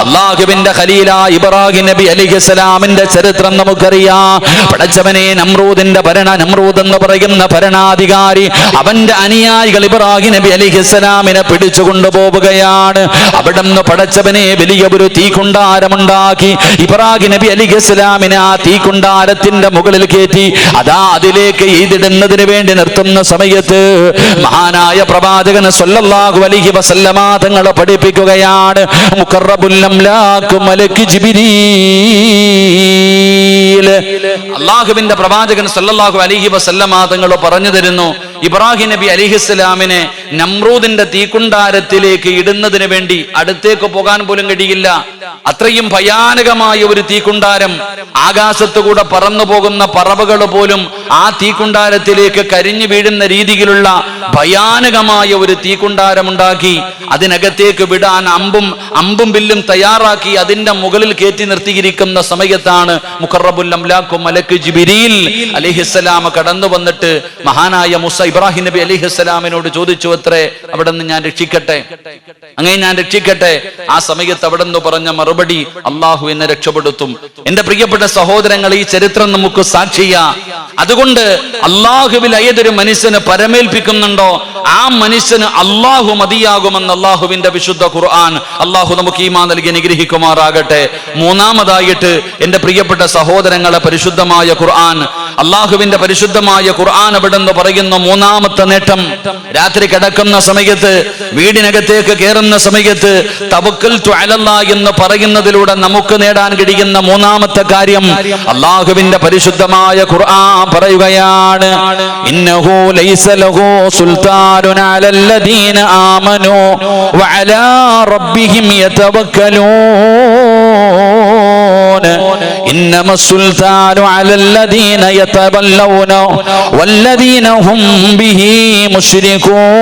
അള്ളാഹുവിന്റെ ഖലീല ഇബ്രാഹിം നബി അലിഖിസ്ലാമിന്റെ ചരിത്രം നമുക്കറിയാം. പടച്ചവനെ നമ്രൂദിന്റെ ഭരണ നമ്രൂദ് എന്ന് പറയുന്ന ഭരണാധികാരി അവന്റെ അനുയായികൾ ഇബ്രാഹിം നബി അലിഹിസ്സലാമിനെ പിടിച്ചു കൊണ്ടുപോവുകയാണ്. അവിടെ നിന്ന് പടച്ചവനെ വലിയ ഒരു തീക്കുണ്ടാരമുണ്ടാക്കി. ഇബ്രാഹിം നബി അലിഹിസ്സലാമിനെ ആ തീക്കുണ്ടാരത്തിന്റെ മുകളിൽ കയറ്റി അതാ അതിലേക്ക് എഴുതിടുന്നതിന് വേണ്ടി നിർത്തുന്ന സമയത്ത് മഹാനായ പ്രവാചകൻ സൊല്ലാഹു അലിഹി വസല്ലമാതങ്ങളെ പഠിപ്പിക്കുകയാണ്. ജിബ്രീൽ അള്ളാഹുവിന്റെ പ്രവാചകൻ സല്ലാഹു അലൈഹി വസല്ലമ തങ്ങൾ പറഞ്ഞു തരുന്നു ഇബ്രാഹിം നബി അലിഹിസ്സലാമിനെ നമ്രൂദിന്റെ തീക്കുണ്ടാരത്തിലേക്ക് ഇടുന്നതിന് വേണ്ടി അടുത്തേക്ക് പോകാൻ പോലും കഴിയില്ല. അത്രയും ഭയാനകമായ ഒരു തീക്കുണ്ടാരം ആകാശത്തുകൂടെ പറന്നു പോകുന്ന പറവകൾ പോലും ആ തീക്കുണ്ടാരത്തിലേക്ക് കരിഞ്ഞു വീഴുന്ന രീതിയിലുള്ള ഭയാനകമായ ഒരു തീക്കുണ്ടാരം ഉണ്ടാക്കി അതിനകത്തേക്ക് വിടാൻ അമ്പും അമ്പും ബില്ലും തയ്യാറാക്കി അതിന്റെ മുകളിൽ കയറ്റി നിർത്തിയിരിക്കുന്ന സമയത്താണ് മുഖറബുൽ മലക്ക് ജിബിരിയിൽ അലിഹിസ്സലാമ കടന്നു വന്നിട്ട് മഹാനായ മുസ ഇബ്രാഹിം നബി അലിഹിസ്സലാമിനോട് ചോദിച്ചു അത്രേ അവിടെ നിന്ന് ഞാൻ രക്ഷിക്കട്ടെ? അങ്ങനെ ഞാൻ രക്ഷിക്കട്ടെ. ആ സമയത്ത് അവിടെ നിന്ന് പറഞ്ഞ മറുപടി അള്ളാഹു എന്നെ രക്ഷപ്പെടുത്തും. എന്റെ പ്രിയപ്പെട്ട സഹോദരങ്ങൾ ഈ ചരിത്രം നമുക്ക് സാക്ഷിയ. അതുകൊണ്ട് അള്ളാഹുവിൽ ഏതൊരു മനുഷ്യന് പരമേൽപ്പിക്കുന്നുണ്ടോ ആ മനുഷ്യന് അള്ളാഹു മതിയാകുമെന്ന് അള്ളാഹുവിന്റെ വിശുദ്ധ ഖുർആൻ അള്ളാഹു നമുക്ക് ഈ മാ നൽകി അനുഗ്രഹിക്കുമാറാകട്ടെ. മൂന്നാമതായിട്ട് എന്റെ പ്രിയപ്പെട്ട സഹോദരങ്ങളെ പരിശുദ്ധമായ ഖുർആൻ അള്ളാഹുവിന്റെ പരിശുദ്ധമായ ഖുർആൻ അവിടെ നിന്ന് പറയുന്ന മൂന്നാമത്തെ നേട്ടം. രാത്രി കിടക്കുന്ന സമയത്ത് വീടിനകത്തേക്ക് കയറുന്ന സമയത്ത് തവക്കൽ എന്ന് പറയുന്നതിലൂടെ നമുക്ക് നേടാൻ കഴിയുന്ന മൂന്നാമത്തെ കാര്യം അള്ളാഹുവിന്റെ പരിശുദ്ധമായ ഖുർആൻ പറയുകയാണ്. ഇന്നഹു ലൈസ ലഹു അലല്ലദീന റബ്ബിഹിം إنما السلطان على الذين يتولون والذين هم به مشركون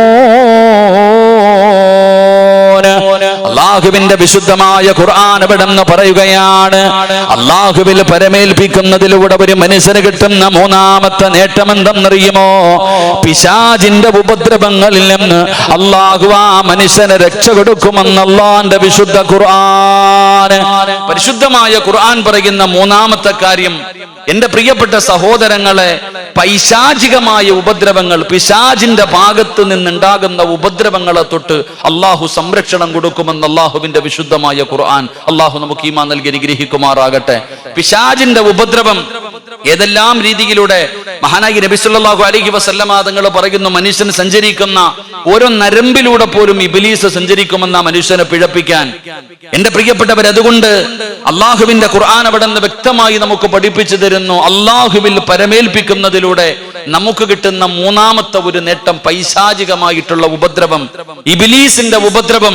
അള്ളാഹുവിന്റെ വിശുദ്ധമായ ഖുർആൻ എവിടെന്ന് പറയുകയാണ്. അള്ളാഹുവിൽ പരമേൽപ്പിക്കുന്നതിലൂടെ ഒരു മനുഷ്യന് കിട്ടുന്ന മൂന്നാമത്തെ നേട്ടം എന്തെന്നറിയുമോ പിശാജിന്റെ ഉപദ്രവങ്ങളിൽ നിന്ന് അള്ളാഹു ആ മനുഷ്യനെ രക്ഷ കൊടുക്കുമെന്ന് അള്ളാന്റെ വിശുദ്ധ ഖുർആൻ. പരിശുദ്ധമായ ഖുർആൻ പറയുന്ന മൂന്നാമത്തെ കാര്യം എന്റെ പ്രിയപ്പെട്ട സഹോദരങ്ങളെ പൈശാചികമായ ഉപദ്രവങ്ങൾ പിശാജിന്റെ ഭാഗത്ത് നിന്നുണ്ടാകുന്ന ഉപദ്രവങ്ങളെ തൊട്ട് അള്ളാഹു സംരക്ഷണം കൊടുക്കുമെന്ന് അള്ളാഹുവിന്റെ വിശുദ്ധമായ ഖുർആൻ. അള്ളാഹു നമുക്ക് ഈമാ നൽകി അനുഗ്രഹിക്കുമാറാകട്ടെ. പിശാജിന്റെ ഉപദ്രവം ഏതെല്ലാം രീതിയിലൂടെ മഹാനായി നബിസുല്ലാഹു അലഹി വസല്ലമ തങ്ങൾ പറയുന്നു മനുഷ്യൻ സഞ്ചരിക്കുന്ന ഓരോ നരമ്പിലൂടെ പോലും ഇബിലീസ് സഞ്ചരിക്കുമെന്ന മനുഷ്യനെ പിഴപ്പിക്കാൻ. എന്റെ പ്രിയപ്പെട്ടവർ അതുകൊണ്ട് അള്ളാഹുവിന്റെ ഖുർആൻ അവിടെ നിന്ന് വ്യക്തമായി നമുക്ക് പഠിപ്പിച്ചു തരുന്നു അള്ളാഹുവിൽ പരമേൽപ്പിക്കുന്നതിലൂടെ നമുക്ക് കിട്ടുന്ന മൂന്നാമത്തെ ഒരു നേട്ടം പൈശാചികമായിട്ടുള്ള ഉപദ്രവം. ഇബിലീസിന്റെ ഉപദ്രവം.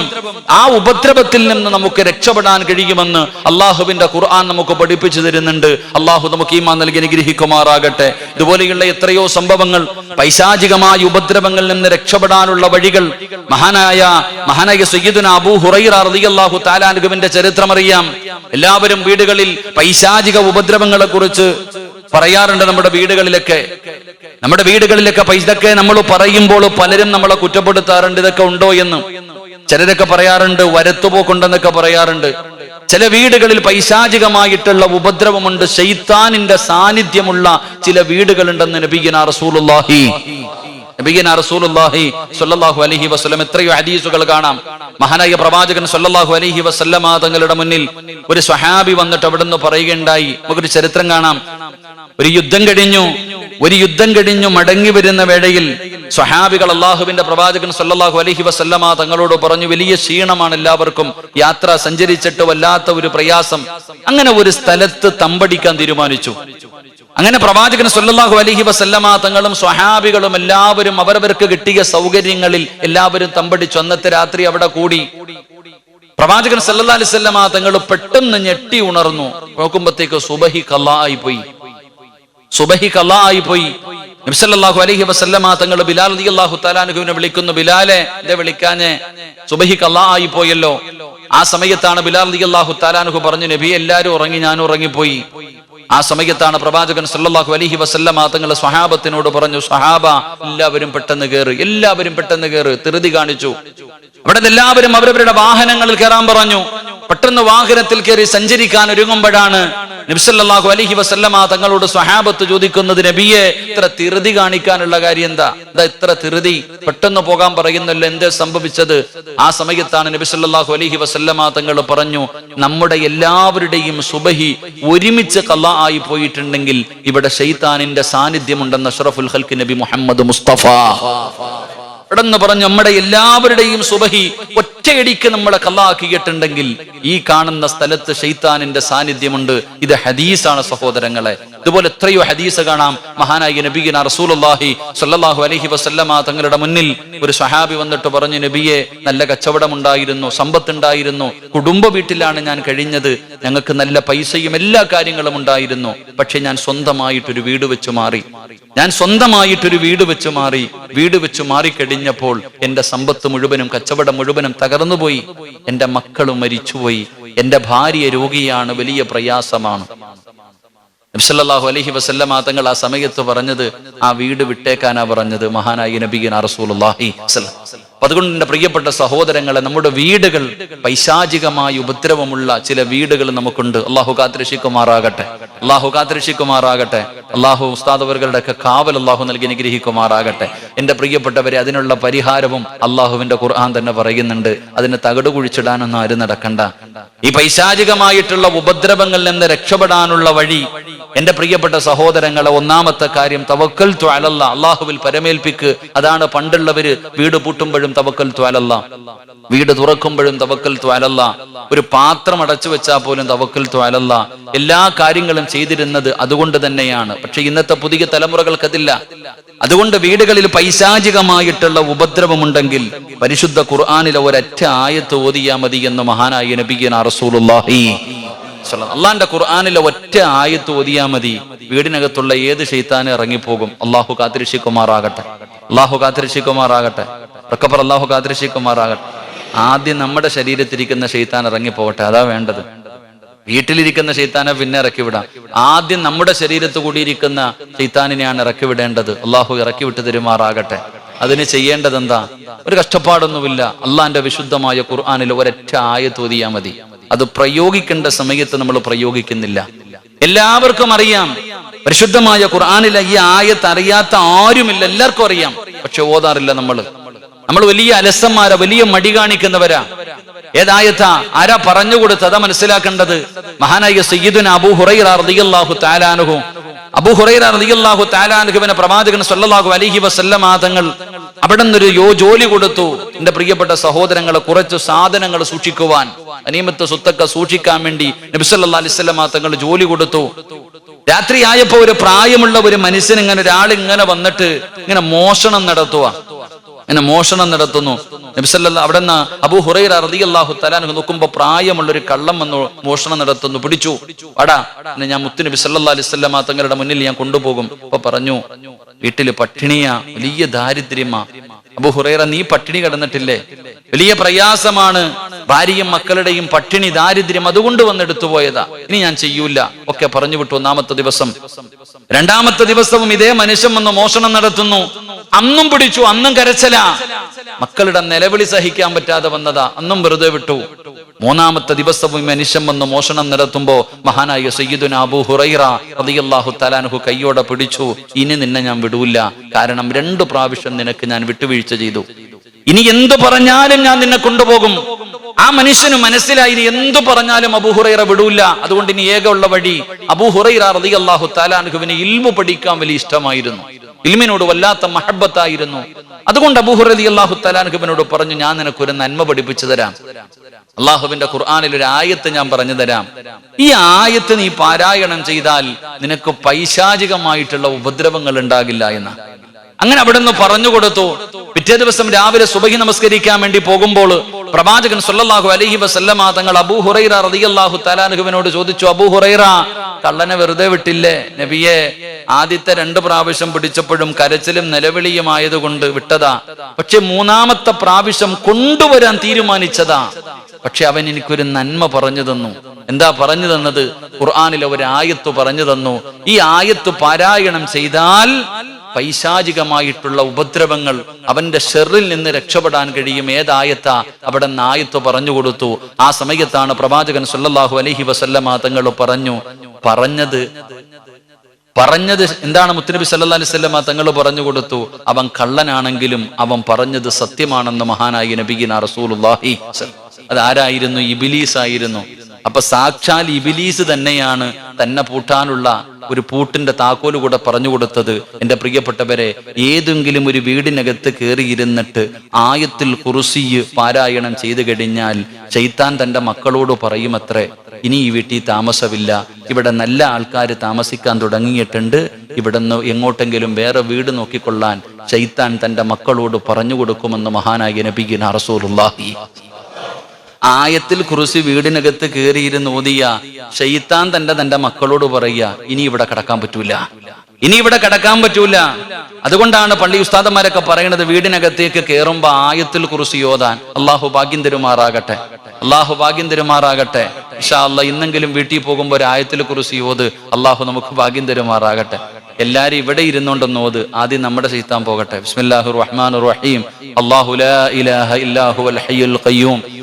ആ ഉപദ്രവത്തിൽ നിന്ന് നമുക്ക് രക്ഷപ്പെടാൻ കഴിയുമെന്ന് അള്ളാഹുവിന്റെ ഖുർആൻ നമുക്ക് പഠിപ്പിച്ചു തരുന്നുണ്ട്. അള്ളാഹു നമുക്ക് ഈമാ നൽകി അനുഗ്രഹിക്കുമാറാകട്ടെ. ഇതുപോലെയുള്ള എത്രയോ സംഭവങ്ങൾ പൈശാചികമായ ഉപദ്രവങ്ങളിൽ നിന്ന് രക്ഷപ്പെടാനുള്ള വഴികൾ. മഹാനായ മഹാനായ സയ്യിദുന അബൂ ഹുറൈറ റളിയല്ലാഹു താലാനുഗുവിന്റെ ചരിത്രം അറിയാം. എല്ലാവരും വീടുകളിൽ പൈശാചിക ഉപദ്രവങ്ങളെ കുറിച്ച് പറയാറുണ്ട് നമ്മുടെ വീടുകളിലൊക്കെ. നമ്മുടെ വീടുകളിലൊക്കെ പൈസ ഇതൊക്കെ നമ്മൾ പറയുമ്പോൾ പലരും നമ്മളെ കുറ്റപ്പെടുത്താറുണ്ട് ഇതൊക്കെ ഉണ്ടോ എന്ന്. ചിലരൊക്കെ പറയാറുണ്ട് വരത്തുപോക്കുണ്ടെന്നൊക്കെ പറയാറുണ്ട്. ചില വീടുകളിൽ പൈശാചികമായിട്ടുള്ള ഉപദ്രവമുണ്ട് ശൈത്താനിന്റെ സാന്നിധ്യമുള്ള ചില വീടുകളുണ്ടെന്ന് നബീന റസൂലുള്ളാഹി. നബീന റസൂലുള്ളാഹി സ്വല്ലല്ലാഹു അലൈഹി വസല്ലം. എത്രയോ ഹദീസുകൾ കാണാം. മഹാനായ പ്രവാചകൻ സ്വല്ലല്ലാഹു അലൈഹി വസല്ലമ തങ്ങളുടെ മുന്നിൽ ഒരു സ്വഹാബി വന്നിട്ട് അവിടുന്ന് പറയുകയുണ്ടായി. നമുക്കൊരു ചരിത്രം കാണാം. ഒരു യുദ്ധം കഴിഞ്ഞു. ഒരു യുദ്ധം കഴിഞ്ഞു മടങ്ങി വരുന്ന വേളയിൽ സ്വഹാബികൾ അള്ളാഹുവിന്റെ പ്രവാചകൻ സല്ലാഹു അലഹി വസല്ലമ തങ്ങളോട് പറഞ്ഞു വലിയ ക്ഷീണമാണ് എല്ലാവർക്കും. യാത്ര സഞ്ചരിച്ചിട്ട് വല്ലാത്ത ഒരു പ്രയാസം. അങ്ങനെ ഒരു സ്ഥലത്ത് തമ്പടിക്കാൻ തീരുമാനിച്ചു. അങ്ങനെ പ്രവാചകൻ സല്ലാഹു അലഹി വസല്ലമ തങ്ങളും സ്വഹാബികളും എല്ലാവരും അവരവർക്ക് കിട്ടിയ സൗകര്യങ്ങളിൽ എല്ലാവരും തമ്പടിച്ചു. അന്നത്തെ രാത്രി അവിടെ കൂടി. പ്രവാചകൻ സല്ലാ അലൈഹി വസല്ലമ തങ്ങൾ പെട്ടെന്ന് ഞെട്ടി ഉണർന്നു. നോക്കുമ്പോഴത്തേക്ക് സുബഹി കല്ലായി പോയി. സുബഹി കല്ലായി പോയി നബ്സല്ലാഹു അലൈഹി വസല്ലമ തങ്ങൾ ബിലാൽ റളിയല്ലാഹു തലാനുഹുവിനെ വിളിക്കുന്നു ബിലാലെ ഇതെ വിളിക്കാനെ സുബഹി കല്ലായി പോയല്ലോ ആ സമയത്താണ് ബിലാൽ അലി അള്ളാഹു തലാനുഹു പറഞ്ഞു നബി എല്ലാരും ഉറങ്ങി ഞാൻ ഉറങ്ങിപ്പോയി. ആ സമയത്താണ് പ്രവാചകൻ സല്ലാഹു അലഹി വസല്ലമ തങ്ങൾ സ്വഹാബത്തിനോട് പറഞ്ഞു സ്വഹാബ എല്ലാവരും പെട്ടെന്ന് കയറി എല്ലാവരും പെട്ടെന്ന് കയറി തിരുതി കാണിച്ചു. അവിടെ എല്ലാവരും അവരവരുടെ വാഹനങ്ങളിൽ കയറാൻ പറഞ്ഞു. പെട്ടെന്ന് വാഹനത്തിൽ കയറി സഞ്ചരിക്കാൻ ഒരുങ്ങുമ്പോഴാണ് നബ്സല്ലാഹു അലഹി വസല്ലമ തങ്ങളോട് സ്വഹാബത്ത് ചോദിക്കുന്നത് നബിയെ ഇത്ര തിരുതി കാണിക്കാനുള്ള കാര്യം എന്താ? എന്താ ഇത്ര തിരുതി പെട്ടെന്ന് പോകാൻ പറയുന്നല്ലോ എന്തേ സംഭവിച്ചത്? ആ സമയത്താണ് നബിസല്ലാഹു അലഹി വസല്ലമ തങ്ങൾ പറഞ്ഞു നമ്മുടെ എല്ലാവരുടെയും സുബഹി ഒരുമിച്ച് കള്ള ആയി പോയിട്ടുണ്ടെങ്കിൽ ഇവിടെ ഷെയ്ത്താനിന്റെ സാന്നിധ്യമുണ്ടെന്ന് അഷ്റഫുൽ ഹൽക്ക് നബി മുഹമ്മദ് മുസ്തഫ. പെട്ടെന്ന് പറഞ്ഞു നമ്മുടെ എല്ലാവരുടെയും സുബഹി ഒറ്റയടിക്ക് നമ്മളെ കല്ലാക്കിയിട്ടുണ്ടെങ്കിൽ ഈ കാണുന്ന സ്ഥലത്ത് ഷെയ്ത്താനിന്റെ സാന്നിധ്യമുണ്ട്. ഇത് ഹദീസാണ് സഹോദരങ്ങളെ. ഇതുപോലെ എത്രയോ ഹദീസ് കാണാം. മഹാനായി നബീന റസൂലുള്ളാഹി സ്വല്ലല്ലാഹു അലഹി വസല്ലമ തങ്ങളുടെ മുന്നിൽ ഒരു സഹാബി വന്നിട്ട് പറഞ്ഞു നബിയെ നല്ല കച്ചവടമുണ്ടായിരുന്നു സമ്പത്തുണ്ടായിരുന്നു കുടുംബ വീട്ടിലാണ് ഞാൻ കഴിഞ്ഞത്. ഞങ്ങൾക്ക് നല്ല പൈസയും എല്ലാ കാര്യങ്ങളും ഉണ്ടായിരുന്നു. പക്ഷെ ഞാൻ സ്വന്തമായിട്ടൊരു വീട് വെച്ച് മാറി. ഞാൻ സ്വന്തമായിട്ടൊരു വീട് വെച്ച് മാറി. വീട് വെച്ച് മാറിക്കഴിഞ്ഞപ്പോൾ എന്റെ സമ്പത്ത് മുഴുവനും കച്ചവടം മുഴുവനും തകർന്നുപോയി. എന്റെ മക്കളും മരിച്ചുപോയി. എന്റെ ഭാര്യ രോഗിയാണ്. വലിയ പ്രയാസമാണ്. നബ്സല്ലാഹു അലഹി വസല്ലമ തങ്ങൾ ആ സമയത്ത് പറഞ്ഞത് ആ വീട് വിട്ടേക്കാനാ പറഞ്ഞത്. മഹാനായി നബീൻ. അപ്പൊ അതുകൊണ്ട് എന്റെ പ്രിയപ്പെട്ട സഹോദരങ്ങളെ നമ്മുടെ വീടുകൾ പൈശാചികമായ ഉപദ്രവമുള്ള ചില വീടുകൾ നമുക്കുണ്ട്. അള്ളാഹു കാത്തിരക്ഷിക്കുമാറാകട്ടെ. അള്ളാഹു കാത്തിരക്ഷിക്കുമാറാകട്ടെ. അള്ളാഹു ഉസ്താദവറുകളുടെയൊക്കെ കാവൽ അള്ളാഹു നൽകി അനുഗ്രഹിക്കുമാറാകട്ടെ. എന്റെ പ്രിയപ്പെട്ടവരെ അതിനുള്ള പരിഹാരവും അള്ളാഹുവിന്റെ ഖുർആൻ തന്നെ പറയുന്നുണ്ട്. അതിന് തകട് കുഴിച്ചിടാനൊന്നും ആരും നടക്കണ്ട. ഈ പൈശാചികമായിട്ടുള്ള ഉപദ്രവങ്ങളിൽ നിന്ന് രക്ഷപ്പെടാനുള്ള വഴി എന്റെ പ്രിയപ്പെട്ട സഹോദരങ്ങളെ ഒന്നാമത്തെ കാര്യം തവക്കൽ ത്വാലല്ല അള്ളാഹുവിൽ പരമേൽപ്പിക്ക്. അതാണ് പണ്ടുള്ളവര് വീട് പൂട്ടുമ്പോഴും തവക്കൽ ത്വാലല്ല വീട് തുറക്കുമ്പോഴും തവക്കൽ ത്വാലല്ല ഒരു പാത്രം അടച്ചു വെച്ചാൽ പോലും തവക്കൽ ത്വാലല്ല എല്ലാ കാര്യങ്ങളും ചെയ്തിരുന്നത് അതുകൊണ്ട് തന്നെയാണ്. പക്ഷെ ഇന്നത്തെ പുതിയ തലമുറകൾക്കതില്ല. അതുകൊണ്ട് വീടുകളിൽ പൈശാചികമായിട്ടുള്ള ഉപദ്രവമുണ്ടെങ്കിൽ പരിശുദ്ധ ഖുർആാനിലെ ഒരറ്റ ആയത്ത് ഓതിയാ മതി എന്ന് മഹാനായ നബിയൻ റസൂലുള്ളാഹി. സ്വല്ലം. അള്ളാന്റെ ഖുർആാനിലെ ഒറ്റ ആയത്ത് ഓതിയാ മതി. വീടിനകത്തുള്ള ഏത് ഷെയ്ത്താനും ഇറങ്ങിപ്പോകും. അള്ളാഹു കാത്തിരക്ഷിക്കുമാറാകട്ടെ. അള്ളാഹു കാത്തിരക്ഷിക്കുമാറാകട്ടെ. റക്കപ്പർ അള്ളാഹു കാത്തിരക്ഷിക്കുമാറാകട്ടെ. ആദ്യം നമ്മുടെ ശരീരത്തിരിക്കുന്ന ഷെയ്ത്താൻ ഇറങ്ങിപ്പോകട്ടെ. അതാ വേണ്ടത്. വീട്ടിലിരിക്കുന്ന ഷെയ്ത്താനെ പിന്നെ ഇറക്കി വിടാം ആദ്യം നമ്മുടെ ശരീരത്ത് കൂടിയിരിക്കുന്ന ഷെയ്ത്താനിനെയാണ് ഇറക്കിവിടേണ്ടത്. അള്ളാഹു ഇറക്കി വിട്ട് തരുമാറാകട്ടെ. അതിന് ചെയ്യേണ്ടത് എന്താ ഒരു കഷ്ടപ്പാടൊന്നുമില്ല. അള്ളാന്റെ വിശുദ്ധമായ ഖുർആാനിൽ ഒരൊറ്റ ആയത്ത് ഓതിയാ മതി. അത് പ്രയോഗിക്കേണ്ട സമയത്ത് നമ്മൾ പ്രയോഗിക്കുന്നില്ല. എല്ലാവർക്കും അറിയാം. പരിശുദ്ധമായ ഖുർആാനിലെ ഈ ആയത്ത് അറിയാത്ത ആരുമില്ല എല്ലാവർക്കും അറിയാം. പക്ഷെ ഓതാറില്ല നമ്മൾ. നമ്മൾ വലിയ അലസന്മാരാ വലിയ മടി കാണിക്കുന്നവരാ. ഏതായത്താ ആരാ പറഞ്ഞു കൊടുത്ത് അതാ മനസ്സിലാക്കേണ്ടത്. മഹാനായ സയ്യിദുന അബൂ ഹുറൈറ താലാനുഹു അബു അബൂ ഹുറൈറ റളിയല്ലാഹു തആലാനുഹുവിനെ പ്രവാചകൻ സല്ലാഹു അലൈഹി വസല്ലമ തങ്ങൾ അവിടെ നിന്നൊരു യോ ജോലി കൊടുത്തു. എന്റെ പ്രിയപ്പെട്ട സഹോദരങ്ങളെ കുറച്ച് സാധനങ്ങൾ സൂക്ഷിക്കുവാൻ. അനീമത്ത് സ്വത്തൊക്കെ സൂക്ഷിക്കാൻ വേണ്ടി നബിസല്ലാ അലിസ്വല്ലാ തങ്ങൾ ജോലി കൊടുത്തു. രാത്രി ആയപ്പോ ഒരു പ്രായമുള്ള ഒരു മനുഷ്യൻ ഇങ്ങനെ ഒരാൾ ഇങ്ങനെ വന്നിട്ട് ഇങ്ങനെ മോഷണം നടത്തുക ഇങ്ങനെ മോഷണം നടത്തുന്നു. നബിസല്ല അവിടെ നിന്ന് അബു ഹുറൈറ റളിയല്ലാഹു തലാൻ നോക്കുമ്പോ പ്രായമുള്ള ഒരു കള്ളം വന്നു മോഷണം നടത്തുന്നു. പിടിച്ചു. അടാ എന്നെ ഞാൻ മുത്തു നബി സല്ലല്ലാഹു അലൈഹി വസല്ലമ തങ്ങളുടെ മുന്നിൽ ഞാൻ കൊണ്ടുപോകും. അപ്പൊ പറഞ്ഞു വീട്ടിൽ പട്ടിണിയാ വലിയ ദാരിദ്ര്യമാ. അബു ഹുറൈറ നീ പട്ടിണി കിടന്നിട്ടില്ലേ? വലിയ പ്രയാസമാണ് ഭാര്യയും മക്കളുടെയും പട്ടിണി ദാരിദ്ര്യം അതുകൊണ്ട് വന്നെടുത്തു പോയതാ. ഇനി ഞാൻ ചെയ്യൂല. ഒക്കെ പറഞ്ഞു വിട്ടു ഒന്നാമത്തെ ദിവസം. രണ്ടാമത്തെ ദിവസവും ഇതേ മനുഷ്യൻ വന്ന് മോഷണം നടത്തുന്നു. അന്നും പിടിച്ചു അന്നും കരച്ചല. മക്കളുടെ നിലവിളി സഹിക്കാൻ പറ്റാതെ വന്നതാ. അന്നും വെറുതെ വിട്ടു. മൂന്നാമത്തെ ദിവസവും മനുഷ്യൻ വന്ന് മോഷണം നടത്തുമ്പോ മഹാനായ സയ്യിദുന അബു ഹുറൈറ റളിയല്ലാഹു തലാനുഹു കയ്യോടെ പിടിച്ചു ഇനി നിന്നെ ഞാൻ വിടൂല്ല. കാരണം രണ്ടു പ്രാവശ്യം നിനക്ക് ഞാൻ വിട്ടുവീഴ്ച ചെയ്തു. ഇനി എന്തു പറഞ്ഞാലും ഞാൻ നിന്നെ കൊണ്ടുപോകും. ആ മനുഷ്യന് മനസ്സിലായി ഇനി എന്തു പറഞ്ഞാലും അബൂഹുറൈറ വിടൂല്ല. അതുകൊണ്ട് ഇനി ഉള്ള വഴി അബൂഹുറൈറ അള്ളാഹു തലാനുഹുവിന് ഇൽമു പഠിക്കാൻ വലിയ ഇഷ്ടമായിരുന്നു. ഇൽമിനോട് വല്ലാത്ത മഹബത്തായിരുന്നു അതുകൊണ്ട് അബൂഹുറ റളിയല്ലാഹു തലാൻഹുവിനോട് പറഞ്ഞു ഞാൻ നിനക്കൊരു നന്മ പഠിപ്പിച്ചു തരാം. അള്ളാഹുവിന്റെ ഖുർആാനിൽ ഒരു ആയത്ത് ഞാൻ പറഞ്ഞു തരാം. ഈ ആയത്ത് നീ പാരായണം ചെയ്താൽ നിനക്ക് പൈശാചികമായിട്ടുള്ള ഉപദ്രവങ്ങൾ ഉണ്ടാകില്ല എന്ന്. അങ്ങനെ അവിടെ നിന്ന് പറഞ്ഞു കൊടുത്തു. പിറ്റേ ദിവസം രാവിലെ സുബഹി നമസ്കരിക്കാൻ വേണ്ടി പോകുമ്പോൾ പ്രവാചകൻ സല്ലല്ലാഹു അലഹി വസല്ലമ തങ്ങൾ അബൂ ഹുറൈറ റതിയല്ലാഹു തലാനുഹുവിനോട് ചോദിച്ചു അബൂ ഹുറൈറ കള്ളനെ വെറുതെ വിട്ടില്ലേ? നബിയെ ആദ്യത്തെ രണ്ട് പ്രാവശ്യം പിടിച്ചപ്പോഴും കരച്ചിലും നിലവിളിയും ആയതുകൊണ്ട് വിട്ടതാ. പക്ഷെ മൂന്നാമത്തെ പ്രാവശ്യം കൊണ്ടുവരാൻ തീരുമാനിച്ചതാ. പക്ഷെ അവൻ എനിക്കൊരു നന്മ പറഞ്ഞു തന്നു. എന്താ പറഞ്ഞു തന്നത്? ഖുർആാനിലെ ഒരു ആയത്ത് പറഞ്ഞു തന്നു. ഈ ആയത്ത് പാരായണം ചെയ്താൽ പൈശാചികമായിട്ടുള്ള ഉപദ്രവങ്ങൾ അവന്റെ ഷെറിൽ നിന്ന് രക്ഷപ്പെടാൻ കഴിയും. ഏതായത്ത? അവിടെ നിന്ന് ആയത്ത് പറഞ്ഞു കൊടുത്തു. ആ സമയത്താണ് പ്രവാചകൻ സല്ലല്ലാഹു അലഹി വസല്ലമ തങ്ങൾ പറഞ്ഞു പറഞ്ഞത് പറഞ്ഞത് എന്താണ്? മുത്തനബി സല്ലാ അലൈഹി വസല്ലമ തങ്ങൾ പറഞ്ഞു കൊടുത്തു അവൻ കള്ളനാണെങ്കിലും അവൻ പറഞ്ഞത് സത്യമാണെന്ന് മഹാനായി നബിഗിന റസൂലുള്ളാഹി അത് ആരായിരുന്നു? ഇബിലീസ് ആയിരുന്നു അപ്പൊ സാക്ഷാൽ ഇബിലീസ് തന്നെയാണ് തന്നെ പൂട്ടാനുള്ള ഒരു പൂട്ടിന്റെ താക്കോൽ കൂടെ പറഞ്ഞു കൊടുത്തത്. എന്റെ പ്രിയപ്പെട്ടവരെ ഏതെങ്കിലും ഒരു വീടിനകത്ത് കയറിയിരുന്നിട്ട് ആയത്തിൽ കുറുസി പാരായണം ചെയ്തു കഴിഞ്ഞാൽ ചൈത്താൻ തന്റെ മക്കളോട് പറയുമത്രേ ഇനി ഈ വീട്ടിൽ താമസമില്ല. ഇവിടെ നല്ല ആൾക്കാർ താമസിക്കാൻ തുടങ്ങിയിട്ടുണ്ട്. ഇവിടുന്ന് എങ്ങോട്ടെങ്കിലും വേറെ വീട് നോക്കിക്കൊള്ളാൻ ചൈത്താൻ തന്റെ മക്കളോട് പറഞ്ഞു കൊടുക്കുമെന്ന് മഹാനായ നബിഗിൻ റസൂലുള്ളാഹി ആയത്തിൽ കുറിച്ച് വീടിനകത്ത് കയറിയിരുന്ന് ഓതിയ ഷെയ്ത്താൻ തന്റെ തന്റെ മക്കളോട് പറയുക ഇനി ഇവിടെ കിടക്കാൻ പറ്റൂല. ഇനി ഇവിടെ കിടക്കാൻ പറ്റൂല. അതുകൊണ്ടാണ് പള്ളി ഉസ്താദന്മാരൊക്കെ പറയുന്നത് വീടിനകത്തേക്ക് കയറുമ്പോ ആയത്തിൽ കുറിച്ച് ഓതാൻ. അള്ളാഹു ഭാഗ്യം തരുമാറാകട്ടെ. അള്ളാഹു ഭാഗ്യം തരുമാറാകട്ടെ. ഇഷാ അല്ല ഇന്നെങ്കിലും വീട്ടിൽ പോകുമ്പോൾ ഒരു ആയത്തിൽ കുറിച്ച് യോത് അള്ളാഹു നമുക്ക് ഭാഗ്യം തരുമാറാകട്ടെ. എല്ലാരും ഇവിടെ ഇരുന്നുണ്ടെന്ന് ഓത്. ആദ്യം നമ്മുടെ ചെയ്ത്താൻ പോകട്ടെ. ബിസ്മില്ലാഹു റഹ്മാൻ റഹീം. അള്ളാഹു ഇലാഹ ഹയ്യുൽ ഖയ്യൂം.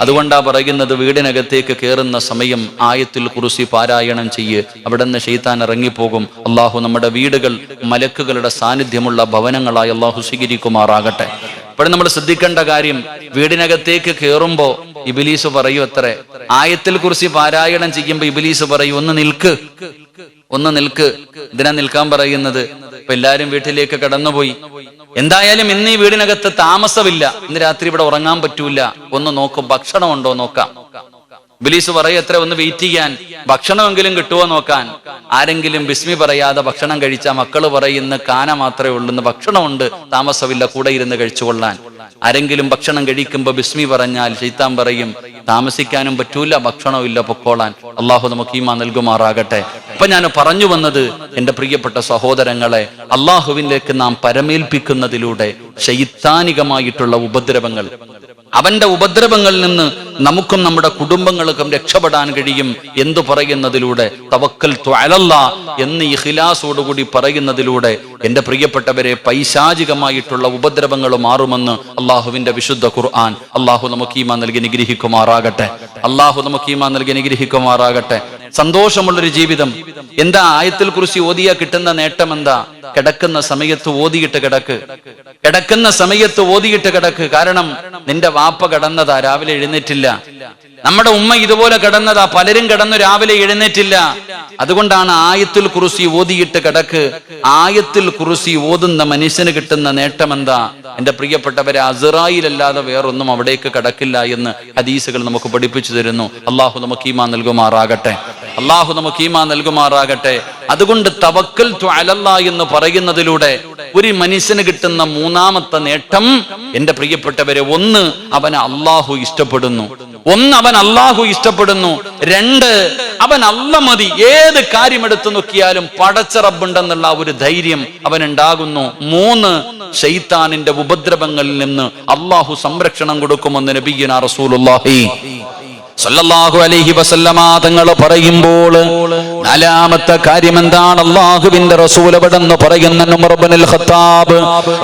അതുകൊണ്ടാ പറയുന്നത് വീടിനകത്തേക്ക് കയറുന്ന സമയം ആയത്തിൽ കുറിസി പാരായണം ചെയ്യ്. അവിടെ നിന്ന് ഷെയ്ത്താൻ ഇറങ്ങിപ്പോകും. അള്ളാഹു നമ്മുടെ വീടുകൾ മലക്കുകളുടെ സാന്നിധ്യമുള്ള ഭവനങ്ങളായി അള്ളാഹു സ്വീകരിക്കുമാറാകട്ടെ. ഇപ്പോഴും നമ്മൾ ശ്രദ്ധിക്കേണ്ട കാര്യം വീടിനകത്തേക്ക് കയറുമ്പോ ഇബിലീസ് പറയൂ അത്രേ. ആയത്തിൽ കുറിച്ച് പാരായണം ചെയ്യുമ്പോ ഇബിലീസ് പറയൂ ഒന്ന് നിൽക്ക്. ഒന്ന് നിൽക്ക്. ഇതിനാ നിൽക്കാൻ പറയുന്നത്. ഇപ്പൊ എല്ലാരും വീട്ടിലേക്ക് കടന്നുപോയി. എന്തായാലും ഇന്ന് ഈ വീടിനകത്ത് താമസമില്ല. ഇന്ന് രാത്രി ഇവിടെ ഉറങ്ങാൻ പറ്റൂല. ഒന്ന് നോക്കും ഭക്ഷണം ഉണ്ടോ നോക്കാം. ബിലീസ് എത്ര ഒന്ന് വെയിറ്റ് ചെയ്യാൻ. ഭക്ഷണമെങ്കിലും കിട്ടുമോ നോക്കാൻ? ആരെങ്കിലും ബിസ്മി പറയാതെ ഭക്ഷണം കഴിച്ച മക്കൾ പറയുന്ന കാന മാത്രമേ ഉള്ളൂ. ഭക്ഷണമുണ്ട്. താമസമില്ല. കൂടെ ഇരുന്ന് കഴിച്ചുകൊള്ളാൻ ആരെങ്കിലും ഭക്ഷണം കഴിക്കുമ്പോ ബിസ്മി പറഞ്ഞാൽ ചൈത്താൻ പറയും താമസിക്കാനും പറ്റൂല. ഭക്ഷണമില്ല പൊക്കോളാൻ. അള്ളാഹു നമുക്ക് ഈമാ നൽകുമാറാകട്ടെ. അപ്പൊ ഞാൻ പറഞ്ഞു വന്നത് എന്റെ പ്രിയപ്പെട്ട സഹോദരങ്ങളെ അള്ളാഹുവിലേക്ക് നാം പരമേൽപ്പിക്കുന്നതിലൂടെ ശൈത്താനികമായിട്ടുള്ള ഉപദ്രവങ്ങൾ. അവന്റെ ഉപദ്രവങ്ങളിൽ നിന്ന് നമുക്കും നമ്മുടെ കുടുംബങ്ങൾക്കും രക്ഷപ്പെടാൻ കഴിയും എന്തു പറയുന്നതിലൂടെ? തവക്കൽ ത്വലല്ല എന്ന് ഇഖിലാസോടുകൂടി പറയുന്നതിലൂടെ എന്റെ പ്രിയപ്പെട്ടവരെ പൈശാചികമായിട്ടുള്ള ഉപദ്രവങ്ങൾ മാറുമെന്ന് അള്ളാഹുവിന്റെ വിശുദ്ധ ഖുർആൻ. അള്ളാഹു നമുക്ക് ഈമാ നൽകി നിഗ്രഹിക്കുമാറാകട്ടെ അള്ളാഹു നമുക്ക് ഈമാ നൽകി നിഗ്രഹിക്കുമാറാകട്ടെ സന്തോഷമുള്ളൊരു ജീവിതം. എന്താ ആയത്തിൽ കുറിച്ച് ഓതിയ കിട്ടുന്ന നേട്ടം എന്താ? കിടക്കുന്ന സമയത്ത് ഓതിയിട്ട് കിടക്ക്. കിടക്കുന്ന സമയത്ത് ഓതിയിട്ട് കിടക്ക്. കാരണം നിന്റെ വാപ്പ കടന്നതാ രാവിലെ എഴുന്നേറ്റില്ല. നമ്മുടെ ഉമ്മ ഇതുപോലെ കിടന്നതാ പലരും കിടന്നു രാവിലെ എഴുന്നേറ്റില്ല. അതുകൊണ്ടാണ് ആയത്തിൽ കുറിസി ഓതിയിട്ട് കിടക്ക്. ആയത്തിൽ കുറിസി ഓതുന്ന മനുഷ്യന് കിട്ടുന്ന നേട്ടം എന്താ? എന്റെ പ്രിയപ്പെട്ടവരെ അസറായിലല്ലാതെ വേറൊന്നും അവിടേക്ക് കിടക്കില്ല എന്ന് ഹദീസുകൾ നമുക്ക് പഠിപ്പിച്ചു തരുന്നു. അള്ളാഹു നമുക്ക് ഈമാ നൽകുമാറാകട്ടെ. അള്ളാഹു നമുക്ക് ഈമാ നൽകുമാറാകട്ടെ. അതുകൊണ്ട് തവക്കൽ അലല്ല എന്ന് പറയുന്നതിലൂടെ ഒരു മനുഷ്യന് കിട്ടുന്ന മൂന്നാമത്തെ നേട്ടം എന്റെ പ്രിയപ്പെട്ടവരെ ഒന്ന് അവൻ അള്ളാഹു ഇഷ്ടപ്പെടുന്നു. ഒന്ന് അവൻ അള്ളാഹു ഇഷ്ടപ്പെടുന്നു. രണ്ട് അവൻ അല്ല മതി ഏത് കാര്യം എടുത്തു നോക്കിയാലും പടച്ചറബുണ്ടെന്നുള്ള ഒരു ധൈര്യം അവൻ ഉണ്ടാകുന്നു മൂന്ന് ഷെയ്ത്താനിന്റെ ഉപദ്രവങ്ങളിൽ നിന്ന് അള്ളാഹു സംരക്ഷണം കൊടുക്കുമെന്ന് നബിയുന റസൂലുള്ളാഹി. സല്ലല്ലാഹു അലൈഹി വസല്ലമ തങ്ങൾ പറയുമ്പോൾ നാലാമത്തെ കാര്യം എന്താണ് അള്ളാഹുവിന്റെ റസൂൽ എവിടെന്ന് പറയുന്ന ഉമർ ഇബ്നുൽ ഖത്താബ്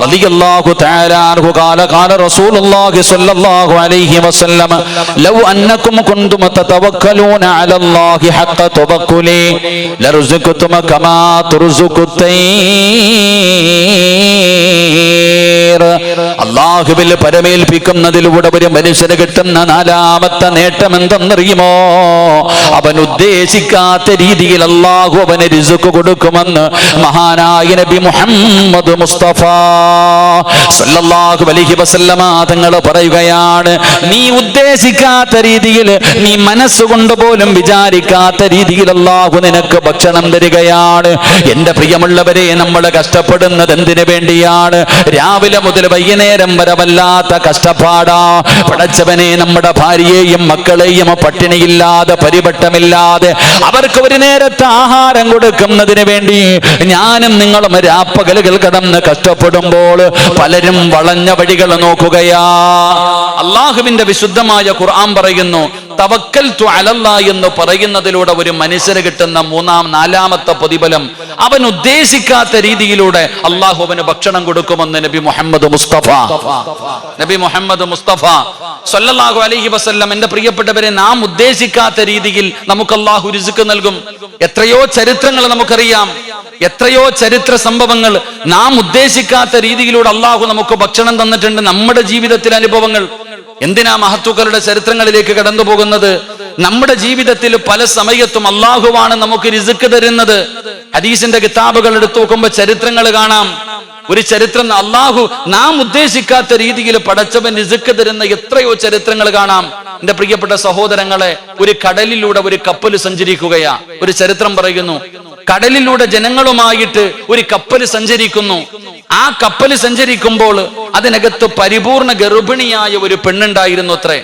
റളിയല്ലാഹു തആല അൻഹു ഖാല ഖാല റസൂലുള്ളാഹി സ്വല്ലല്ലാഹു അലൈഹി വസല്ലമ ലൗ അന്നകും കുൻതും തതവക്കലൂന അലല്ലാഹി ഹഖ തവക്കുലി ലർസുഖതും കമാ തുർസുഖു അള്ളാഹുവിൽ പരമേൽപ്പിക്കുന്നതിലൂടെ ഒരു മനുഷ്യന് കിട്ടുന്ന നാലാമത്തെ നേട്ടം എന്തെന്നറിയുമോ? അവൻ ഉദ്ദേശിക്കാത്ത രീതിയിൽ അള്ളാഹു അവന് രിസുക്ക് കൊടുക്കുമെന്ന് മഹാനായ നബി മുഹമ്മദ് മുസ്തഫ സല്ലല്ലാഹു അലൈഹി വസല്ലമ തങ്ങൾ പറയുകയാണ് നീ ഉദ്ദേശിക്കാത്ത രീതിയിൽ നീ മനസ്സുകൊണ്ട് പോലും വിചാരിക്കാത്ത രീതിയിൽ അള്ളാഹു നിനക്ക് ഭക്ഷണം തരികയാണ്. എന്റെ പ്രിയമുള്ളവരെ നമ്മൾ കഷ്ടപ്പെടുന്നത് എന്തിനു വേണ്ടിയാണ്? രാവിലെ മുതൽ വൈകുന്നേരം വരെ സങ്കടകരമല്ലാത്ത കഷ്ടപ്പാടാ. പടച്ചവനെ നമ്മുടെ ഭാര്യയെയും മക്കളെയും പട്ടിണിയില്ലാതെ പരിപട്ടമില്ലാതെ അവർക്ക് ഒരു നേരത്തെ ആഹാരം കൊടുക്കുന്നതിന് വേണ്ടി ഞാനും നിങ്ങളും രാപ്പകലുകൾ കടന്ന് കഷ്ടപ്പെടുമ്പോൾ പലരും വളഞ്ഞ വഴികൾ നോക്കുകയാ. അള്ളാഹുവിന്റെ വിശുദ്ധമായ ഖുർആൻ പറയുന്നു തവക്കൽ അലല്ല എന്ന് പറയുന്നതിലൂടെ ഒരു മനുഷ്യന് കിട്ടുന്ന മൂന്നാം നാലാമത്തെ പ്രതിഫലം അവൻ ഉദ്ദേശിക്കാത്ത രീതിയിലൂടെ അള്ളാഹു അവന് ഭക്ഷണം കൊടുക്കുമെന്ന് നബി മുഹമ്മദ് മുസ്തഫ. നബി മുഹമ്മദ് മുസ്തഫ സല്ലല്ലാഹു അലൈഹി വസല്ലം എന്റെ പ്രിയപ്പെട്ടവരെ നാം ഉദ്ദേശിക്കാത്ത രീതിയിൽ നമുക്ക് അള്ളാഹു രുചിക്ക് നൽകും. എത്രയോ ചരിത്രങ്ങൾ നമുക്കറിയാം. എത്രയോ ചരിത്ര സംഭവങ്ങൾ നാം ഉദ്ദേശിക്കാത്ത രീതിയിലൂടെ അള്ളാഹു നമുക്ക് ഭക്ഷണം തന്നിട്ടുണ്ട്. നമ്മുടെ ജീവിതത്തിലെ അനുഭവങ്ങൾ എന്തിനാ മഹത്തുക്കളുടെ ചരിത്രങ്ങളിലേക്ക് കടന്നു പോകുന്നത്? നമ്മുടെ ജീവിതത്തിൽ പല സമയത്തും അള്ളാഹുവാണ് നമുക്ക് രിസുക്ക് തരുന്നത്. ഹദീസിന്റെ കിതാബുകൾ എടുത്തു നോക്കുമ്പോ ചരിത്രങ്ങൾ കാണാം. ഒരു ചരിത്രം അള്ളാഹു നാം ഉദ്ദേശിക്കാത്ത രീതിയിൽ പടച്ചവൻ രിസുക്ക് തരുന്ന എത്രയോ ചരിത്രങ്ങൾ കാണാം. എന്റെ പ്രിയപ്പെട്ട സഹോദരങ്ങളെ ഒരു കടലിലൂടെ ഒരു കപ്പൽ സഞ്ചരിക്കുകയാ. ഒരു ചരിത്രം പറയുന്നു കടലിലൂടെ ജനങ്ങളുമായിട്ട് ഒരു കപ്പൽ സഞ്ചരിക്കുന്നു. ആ കപ്പൽ സഞ്ചരിക്കുമ്പോൾ അതിനകത്ത് പരിപൂർണ ഗർഭിണിയായ ഒരു പെണ്ണുണ്ടായിരുന്നു അത്രേ.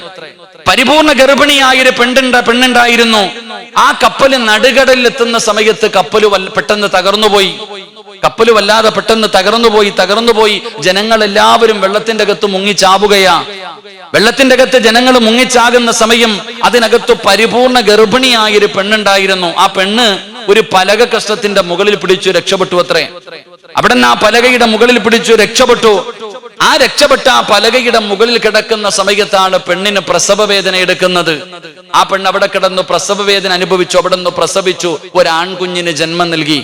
പരിപൂർണ ഗർഭിണിയായ ഒരു പെണ്ണുണ്ട പെണ്ണുണ്ടായിരുന്നു. ആ കപ്പൽ നടുകടലിൽ എത്തുന്ന സമയത്ത് കപ്പൽ പെട്ടെന്ന് തകർന്നുപോയി. കപ്പൽ വല്ലാതെ പെട്ടെന്ന് തകർന്നുപോയി തകർന്നുപോയി. ജനങ്ങൾ എല്ലാവരും വെള്ളത്തിന്റെ അകത്ത് മുങ്ങിച്ചാവുകയാ. വെള്ളത്തിന്റെ അകത്ത് ജനങ്ങൾ മുങ്ങിച്ചാകുന്ന സമയം അതിനകത്ത് പരിപൂർണ ഗർഭിണിയായ ഒരു പെണ്ണുണ്ടായിരുന്നു. ആ പെണ്ണ് ഒരു പലക കഷ്ടത്തിന്റെ മുകളിൽ പിടിച്ചു രക്ഷപ്പെട്ടു അത്രേ. അവിടെ നിന്ന് ആ പലകയുടെ മുകളിൽ പിടിച്ചു രക്ഷപ്പെട്ടു. ആ രക്ഷപ്പെട്ട ആ പലകയുടെ മുകളിൽ കിടക്കുന്ന സമയത്താണ് പെണ്ണിന് പ്രസവ വേദന എടുക്കുന്നത്. ആ പെണ്ണ് അവിടെ കിടന്നു പ്രസവ വേദന അനുഭവിച്ചു അവിടെ നിന്ന് പ്രസവിച്ചു. ഒരാൺകുഞ്ഞിന് ജന്മം നൽകി.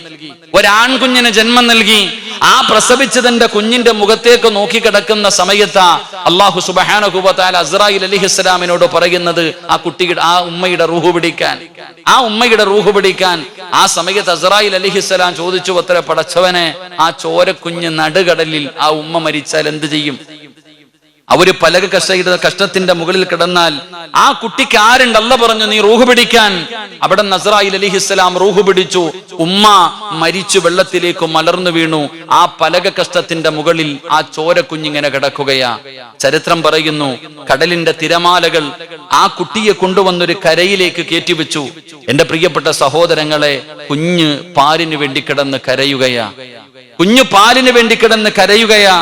ഒരാൺകുഞ്ഞിന് ജന്മം നൽകി ആ പ്രസവിച്ചതിന്റെ കുഞ്ഞിന്റെ മുഖത്തേക്ക് നോക്കി കിടക്കുന്ന സമയത്ത് അള്ളാഹു സുബാനുഭവത്താൽ അസ്രായിൽ അലിഹിസ്ലാമിനോട് പറയുന്നത് ആ കുട്ടിയുടെ ആ ഉമ്മയുടെ റൂഹ് പിടിക്കാൻ. ആ ഉമ്മയുടെ റൂഹ് പിടിക്കാൻ. ആ സമയത്ത് അസ്രായിൽ അലിഹിസ്ലാം ചോദിച്ചു അത്ര പടച്ചവനെ ആ ചോരക്കുഞ്ഞ് നടുകടലിൽ ആ ഉമ്മ മരിച്ചാൽ എന്ത് ചെയ്യും? അവർ പലക കഷ്ട കഷ്ടത്തിന്റെ മുകളിൽ കിടന്നാൽ ആ കുട്ടിക്ക് ആരുണ്ട്? പറഞ്ഞു നീ റൂഹ് പിടിക്കാൻ. അവിടെ നസറായി അലിഹിസ്സലാം റൂഹ് പിടിച്ചു. ഉമ്മ മരിച്ചു വെള്ളത്തിലേക്ക് മലർന്നു വീണു. ആ പലക കഷ്ടത്തിന്റെ മുകളിൽ ആ ചോര കുഞ്ഞിങ്ങനെ കിടക്കുകയാ. ചരിത്രം പറയുന്നു കടലിന്റെ തിരമാലകൾ ആ കുട്ടിയെ കൊണ്ടുവന്നൊരു കരയിലേക്ക് കയറ്റിവെച്ചു എന്റെ പ്രിയപ്പെട്ട സഹോദരങ്ങളെ കുഞ്ഞ് പാലിന് വേണ്ടി കിടന്ന് കരയുകയാ. കുഞ്ഞു പാലിന് വേണ്ടി കിടന്ന് കരയുകയാ.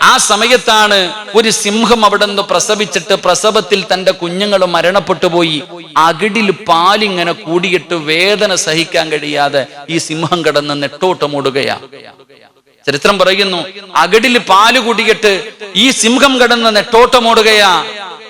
ആ സമയത്താണ് ഒരു സിംഹം അവിടെ നിന്ന് പ്രസവിച്ചിട്ട് പ്രസവത്തിൽ തന്റെ കുഞ്ഞുങ്ങൾ മരണപ്പെട്ടു പോയി. അകിടിൽ പാലിങ്ങനെ കൂടിയിട്ട് വേദന സഹിക്കാൻ കഴിയാതെ ഈ സിംഹം കിടന്ന് നെട്ടോട്ടമോടുകയാ ചരിത്രം പറയുന്നു അകിടിൽ പാൽ കൂടിയിട്ട് ഈ സിംഹം കിടന്ന് നെട്ടോട്ടമോടുകയാ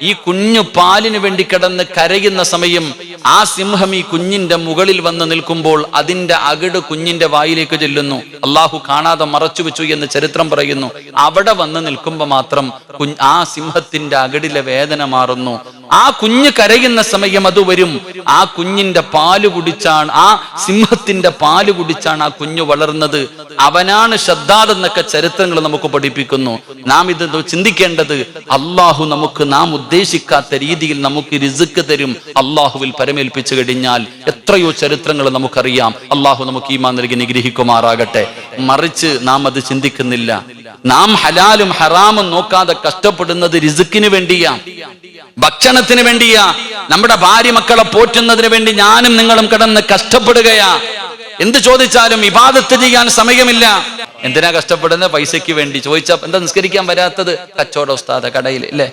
ഈ കുഞ്ഞു പാലിന് വേണ്ടി കിടന്ന് കരയുന്ന സമയം ആ സിംഹം ഈ കുഞ്ഞിന്റെ മുകളിൽ വന്ന് നിൽക്കുമ്പോൾ അതിന്റെ അകിട് കുഞ്ഞിന്റെ വായിലേക്ക് ചെല്ലുന്നു. അള്ളാഹു കാണാതെ മറച്ചു വെച്ചു എന്ന് ചരിത്രം പറയുന്നു. അവിടെ വന്ന് നിൽക്കുമ്പോ മാത്രം ആ സിംഹത്തിന്റെ അകിടിലെ വേദന മാറുന്നു. ആ കുഞ്ഞ് കരയുന്ന സമയം അത് വരും. ആ കുഞ്ഞിന്റെ പാൽ കുടിച്ചാണ് ആ സിംഹത്തിന്റെ പാൽ കുടിച്ചാണ് ആ കുഞ്ഞു വളർന്നത്. അവനാണ് ശ്രദ്ധാദ് എന്നൊക്കെ ചരിത്രങ്ങൾ നമുക്ക് പഠിപ്പിക്കുന്നു. നാം ഇത് ചിന്തിക്കേണ്ടത് അള്ളാഹു നമുക്ക് നാം ഉദ്ദേശിക്കാത്ത രീതിയിൽ നമുക്ക് റിസുക്ക് തരും. അള്ളാഹുവിൽ പരമേൽപ്പിച്ചു കഴിഞ്ഞാൽ എത്രയോ ചരിത്രങ്ങൾ നമുക്കറിയാം. അള്ളാഹു നമുക്ക് ഈമാ നൽകി നിഗ്രഹിക്കുമാറാകട്ടെ മറിച്ച് നാം അത് ചിന്തിക്കുന്നില്ല. നാം ഹലാലും ഹറാമും നോക്കാതെ കഷ്ടപ്പെടുന്നത് രിസുക്കിന് വേണ്ടിയാ. ഭക്ഷണത്തിന് വേണ്ടിയാ. നമ്മുടെ ഭാര്യ മക്കളെ പോറ്റുന്നതിന് വേണ്ടി ഞാനും നിങ്ങളും കിടന്ന് കഷ്ടപ്പെടുകയാ. എന്ത് ചോദിച്ചാലും ഇബാദത്ത് ചെയ്യാൻ സമയമില്ല. എന്തിനാ കഷ്ടപ്പെടുന്നത്? പൈസയ്ക്ക് വേണ്ടി. ചോദിച്ചാ എന്താ നിസ്കരിക്കാൻ വരാത്തത്? കച്ചവട ഉസ്താദ കടയിൽ അല്ലേ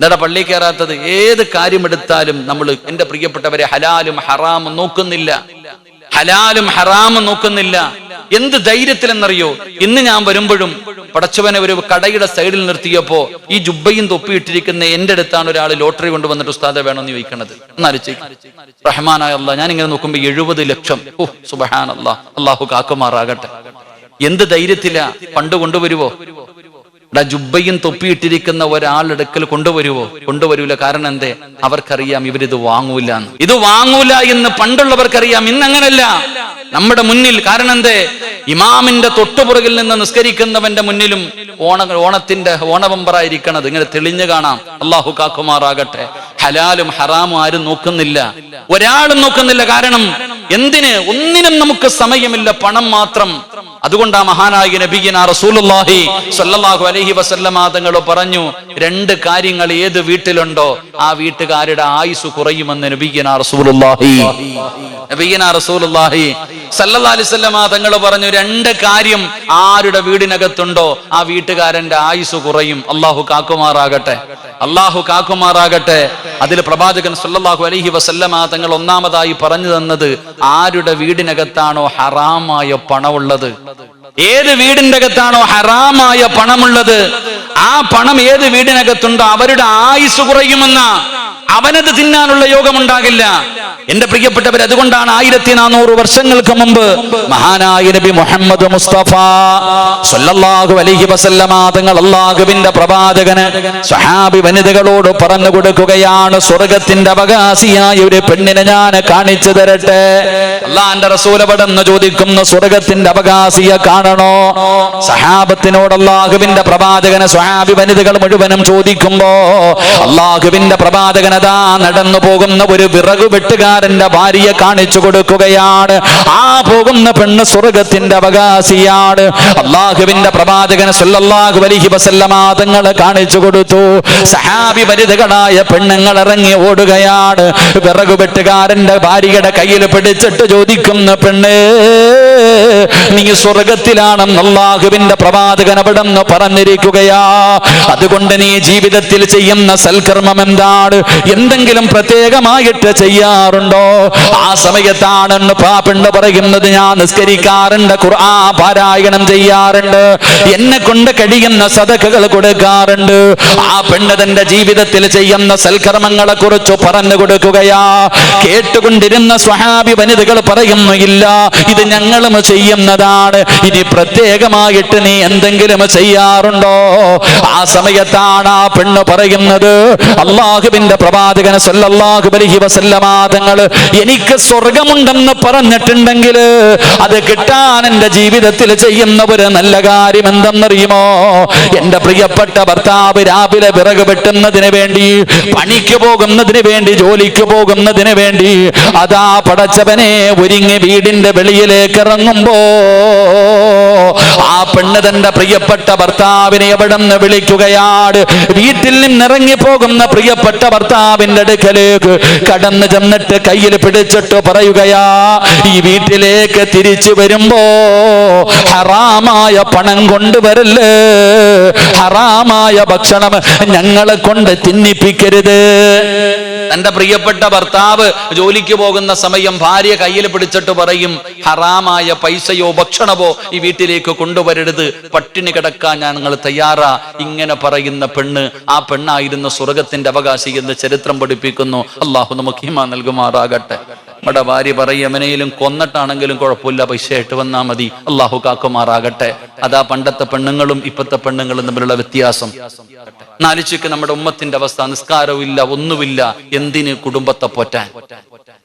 എന്താ പള്ളി കയറാത്തത്? ഏത് കാര്യം എടുത്താലും നമ്മൾ എന്റെ പ്രിയപ്പെട്ടവരെ ഹലാലും ഹറാമും നോക്കുന്നില്ല. ഹലാലും ഹറാമും നോക്കുന്നില്ല. എന്ത് ധൈര്യത്തിലെന്നറിയോ? ഇന്ന് ഞാൻ വരുമ്പോഴും പടച്ചവനെ ഒരു കടയുടെ സൈഡിൽ നിർത്തിയപ്പോ ഈ ജുബയും തൊപ്പിയിട്ടിരിക്കുന്ന എന്റെ അടുത്താണ് ഒരാൾ ലോട്ടറി കൊണ്ടുവന്നിട്ട് ഉസ്താദ വേണമെന്ന് ചോദിക്കണത്. എന്നാലോചിച്ച് റഹ്മാനായ ഞാൻ ഇങ്ങനെ നോക്കുമ്പോ എഴുപത് ലക്ഷം. ഓ സുബഹാൻ അല്ലാ അള്ളാഹു കാക്കുമാറാകട്ടെ. എന്ത് ധൈര്യത്തില പണ്ട് കൊണ്ടുവരുവോ? ഇവിടെ ജുബയും തൊപ്പിയിട്ടിരിക്കുന്ന ഒരാളെടുക്കൽ കൊണ്ടുവരുവോ? കൊണ്ടുവരൂല. കാരണം എന്തേ? അവർക്കറിയാം ഇവരിത് വാങ്ങൂല. ഇത് വാങ്ങൂല എന്ന് പണ്ടുള്ളവർക്കറിയാം ഇന്ന് അങ്ങനല്ല നമ്മുടെ മുന്നിൽ കാരണം എന്തേ? ഇമാമിന്റെ തൊട്ടുപുറകിൽ നിന്ന് നിസ്കരിക്കുന്നവന്റെ മുന്നിലും ഓണ ഓണത്തിന്റെ ഓണവമ്പറായിരിക്കണത്. ഇങ്ങനെ തെളിഞ്ഞു കാണാം. അള്ളാഹു കാക്കുമാറാകട്ടെ. ഹലാലും ഹറാമും ആരും നോക്കുന്നില്ല. ഒരാളും നോക്കുന്നില്ല. കാരണം എന്തിന്? ഒന്നിനും നമുക്ക് സമയമില്ല. പണം മാത്രം. അതുകൊണ്ട് ആ മഹാനായ നബിയന റസൂലുല്ലാഹി സല്ലല്ലാഹു അലൈഹി വസല്ലമ തങ്ങൾ പറഞ്ഞു രണ്ട് കാര്യങ്ങൾ ഏത് വീട്ടിലുണ്ടോ ആ വീട്ടുകാരുടെ ആയുസ് കുറയുമെന്ന് നബിയന റസൂലുല്ലാഹി നബിയന റസൂലുല്ലാഹി സല്ലല്ലാഹു അലൈഹി വസല്ലമ തങ്ങൾ പറഞ്ഞു രണ്ട് കാര്യം ആരുടെ വീടിനകത്തുണ്ടോ ആ വീട്ടുകാരന്റെ ആയുസ് കുറയും. അള്ളാഹു കാക്കുമാറാകട്ടെ. അള്ളാഹു കാക്കുമാറാകട്ടെ. അതിൽ പ്രവാചകൻ സല്ലല്ലാഹു അലൈഹി വസല്ലമ തങ്ങൾ ഒന്നാമതായി പറഞ്ഞു തന്നത് ആരുടെ വീടിനകത്താണോ ഹറാമായ പണമുള്ളത്? ഏത് വീടിന്റെ അകത്താണോ ഹറാമായ പണമുള്ളത് ആ പണം ഏത് വീടിനകത്തുണ്ടോ അവരുടെ ആയുസ് കുറയുമെന്ന. അവനത് തിന്നാനുള്ള യോഗമുണ്ടാകില്ല. എന്റെ പ്രിയപ്പെട്ടവർ അതുകൊണ്ടാണ് ആയിരത്തി നാനൂറ് വർഷങ്ങൾക്ക് മുമ്പ് മഹാനായ നബി മുഹമ്മദ് മുസ്തഫ സല്ലല്ലാഹു അലൈഹി വസല്ലമ തങ്ങൾ അള്ളാഹുവിന്റെ പ്രവാചകന് സഹാബി വനിതകളോട് പറഞ്ഞു കൊടുക്കുകയാണ്. സ്വർഗത്തിന്റെ അവകാശിയായ ഒരു പെണ്ണിനെ ഞാൻ കാണിച്ചു തരട്ടെ. അള്ളാന്റെ റസൂലപടെന്ന് ചോദിക്കുന്ന സ്വർഗത്തിന്റെ അവകാശിയെ കാണണോ? സഹാബത്തിനോട് അള്ളാഹുവിന്റെ പ്രവാചകന് സ്വഹാബി വനിതകൾ മുഴുവനും ചോദിക്കുമ്പോ അള്ളാഹുവിന്റെ പ്രവാചകനതാ നടന്നു പോകുന്ന ഒരു വിറകു വെട്ടുകാരന്റെ ഭാര്യയെ കാണിച്ചു കൊടുക്കുകയാണ്. ആ പോകുന്ന പെണ്ണ് സ്വർഗത്തിന്റെ അവകാശിയാണ്. അള്ളാഹുവിന്റെ പ്രവാചകന് സല്ലല്ലാഹു അലൈഹി വസല്ലമ തങ്ങളെ കാണിച്ചു കൊടുത്തു. സഹാബി വനിതകളായ പെണ്ണുങ്ങൾ ഇറങ്ങി ഓടുകയാണ്. വിറകു വെട്ടുകാരന്റെ ഭാര്യയുടെ കയ്യിൽ പിടിച്ചിട്ട് ചോദിക്കുന്ന പെണ്ണ് നീ സ്വർഗത്തിലാണെന്ന് അള്ളാഹുവിന്റെ പ്രവാചകൻ അവിടെ നിന്ന് പറഞ്ഞിരിക്കുകയാ. അതുകൊണ്ട് നീ ജീവിതത്തിൽ ചെയ്യുന്ന സൽക്കർമ്മം എന്താണ്? എന്തെങ്കിലും പ്രത്യേകമായിട്ട് ചെയ്യാറുണ്ടോ? ആ സമയത്താണെന്ന് പാപ്പിണ്ട് പറയുന്നത് ഞാൻ നിസ്കരിക്കാറുണ്ട് ഖുർആ പാരായണം ചെയ്യാറുണ്ട് എന്നെ കൊണ്ട് കഴിയുന്ന സദക്കകൾ കൊടുക്കാറുണ്ട്. ആ പെണ്ണ് തന്റെ ജീവിതത്തിൽ ചെയ്യുന്ന സൽക്കർമ്മങ്ങളെ കുറിച്ച് പറഞ്ഞു കൊടുക്കുകയാ. കേട്ടുകൊണ്ടിരുന്ന സ്വഹാബി വനിതകൾ പറയുന്നു ഇല്ല ഇത് ഞങ്ങളും ചെയ്യുന്നതാണ്. ഇനി പ്രത്യേകമായിട്ട് നീ എന്തെങ്കിലും ചെയ്യാറുണ്ടോ? ആ സമയത്താണ് ആ പെണ്ണ് പറയുന്നത് അള്ളാഹുവിന്റെ പ്രവാചകൻ സല്ലല്ലാഹു അലൈഹി വസല്ലമ തങ്ങൾ എനിക്ക് സ്വർഗമുണ്ടെന്ന് പറഞ്ഞിട്ടുണ്ടെങ്കിൽ അത് കിട്ടാൻ എന്റെ ജീവിതത്തിൽ ചെയ്യുന്ന ഒരു നല്ല കാര്യം എന്തെന്നറിയുമോ? എന്റെ പ്രിയപ്പെട്ട ഭർത്താവ് രാവിലെ വിറക് വെട്ടുന്നതിന് വേണ്ടി പണിക്ക് പോകുന്നതിന് വേണ്ടി ജോലിക്ക് പോകുന്നതിന് വേണ്ടി അതാ പടച്ചവനെ ഒരുങ്ങി വീടിന്റെ വെളിയിലേക്ക് ഇറങ്ങുമ്പോ ആ പെണ്ണ് തന്റെ പ്രിയപ്പെട്ട ഭർത്താവിനെ എവിടെ നിന്ന് വിളിക്കുകയാണ് വീട്ടിൽ നിന്നിറങ്ങി പോകുന്ന പ്രിയപ്പെട്ട ഭർത്താവിന്റെ അടുക്കലേക്ക് കടന്നു ചെന്നിട്ട് കയ്യിൽ പിടിച്ചിട്ട് പറയുകയാ ഈ വീട്ടിലേക്ക് തിരിച്ചു വരുമ്പോ ഹറാമായ പണം കൊണ്ടുവരല്ലേ? ഹറാമായ ഭക്ഷണം ഞങ്ങളെ കൊണ്ട് തിന്നിപ്പിക്കരുത്. തന്റെ പ്രിയപ്പെട്ട ഭർത്താവ് ജോലിക്ക് പോകുന്ന സമയം ഭാര്യ കയ്യിൽ പിടിച്ചിട്ട് പറയും ഹറാമായ പൈസയോ ഭക്ഷണമോ ഈ വീട്ടിലേക്ക് കൊണ്ടുവരരുത്. പട്ടിണി കിടക്കാൻ ഞാൻ ഞങ്ങൾ തയ്യാറാ. ഇങ്ങനെ പറയുന്ന പെണ്ണ് ആ പെണ്ണായിരുന്ന സ്വർഗത്തിന്റെ അവകാശി എന്ന് ചരിത്രം പഠിപ്പിക്കുന്നു. അള്ളാഹു നമുക്ക് ഹിമ നൽകുമാറാകട്ടെ. നമ്മുടെ ഭാര്യ പറയും എവനെയും കൊന്നിട്ടാണെങ്കിലും കുഴപ്പമില്ല പൈസ ആയിട്ട് വന്നാൽ മതി. അള്ളാഹു കാക്കുമാറാകട്ടെ. അതാ പണ്ടത്തെ പെണ്ണുങ്ങളും ഇപ്പത്തെ പെണ്ണുങ്ങളും തമ്മിലുള്ള വ്യത്യാസം. നാലിച്ചയ്ക്ക് നമ്മുടെ ഉമ്മത്തിന്റെ അവസ്ഥ നിസ്കാരവും ഇല്ല ഒന്നുമില്ല. എന്തിന് കുടുംബത്തെ പോറ്റാൻ?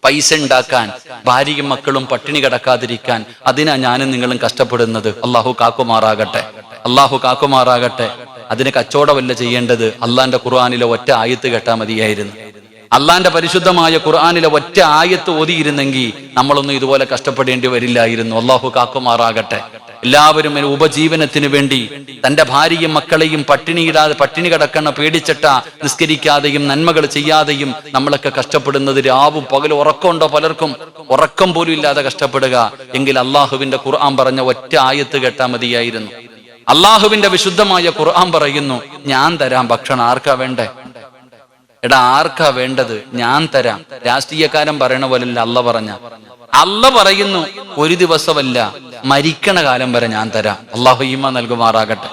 പൈസ ഉണ്ടാക്കാൻ ഭാര്യയും മക്കളും പട്ടിണി കിടക്കാതിരിക്കാൻ. അതിനാ ഞാനും നിങ്ങളും കഷ്ടപ്പെടുന്നത്. അള്ളാഹു കാക്കുമാറാകട്ടെ. അള്ളാഹു കാക്കുമാറാകട്ടെ. അതിന് കച്ചവടമല്ല ചെയ്യേണ്ടത്. അള്ളാന്റെ ഖുർആാനിലെ ഒറ്റ ആയത്ത് കെട്ടാൽ മതിയായിരുന്നു. അള്ളാന്റെ പരിശുദ്ധമായ ഖുർആാനിലെ ഒറ്റ ആയത്ത് ഓതിയിരുന്നെങ്കിൽ നമ്മളൊന്നും ഇതുപോലെ കഷ്ടപ്പെടേണ്ടി വരില്ലായിരുന്നു. അള്ളാഹു കാക്കുമാറാകട്ടെ. എല്ലാവരും ഉപജീവനത്തിന് വേണ്ടി തന്റെ ഭാര്യയും മക്കളെയും പട്ടിണിയിടാതെ പട്ടിണി കിടക്കണ പേടിച്ചിട്ട നിസ്കരിക്കാതെയും നന്മകൾ ചെയ്യാതെയും നമ്മളൊക്കെ കഷ്ടപ്പെടുന്നത് രാവും പകലും ഉറക്കമുണ്ടോ പലർക്കും? ഉറക്കം പോലും ഇല്ലാതെ കഷ്ടപ്പെടുക. എങ്കിൽ അള്ളാഹുവിന്റെ ഖുർആൻ പറഞ്ഞ ഒറ്റ ആയത്ത് കേട്ടാ മതിയായിരുന്നു. അള്ളാഹുവിന്റെ വിശുദ്ധമായ ഖുർആൻ പറയുന്നു ഞാൻ തരാം ഭക്ഷണം ആർക്കാ വേണ്ടേ? എടാ ആർക്കാ വേണ്ടത്? ഞാൻ തരാം. രാഷ്ട്രീയക്കാരൻ പറയണ പോലല്ല അല്ല പറഞ്ഞ. അല്ല പറയുന്നു ഒരു ദിവസമല്ല മരിക്കണ കാലം വരെ ഞാൻ തരാം. അള്ളാഹു ഈമ നൽകുമാറാകട്ടെ.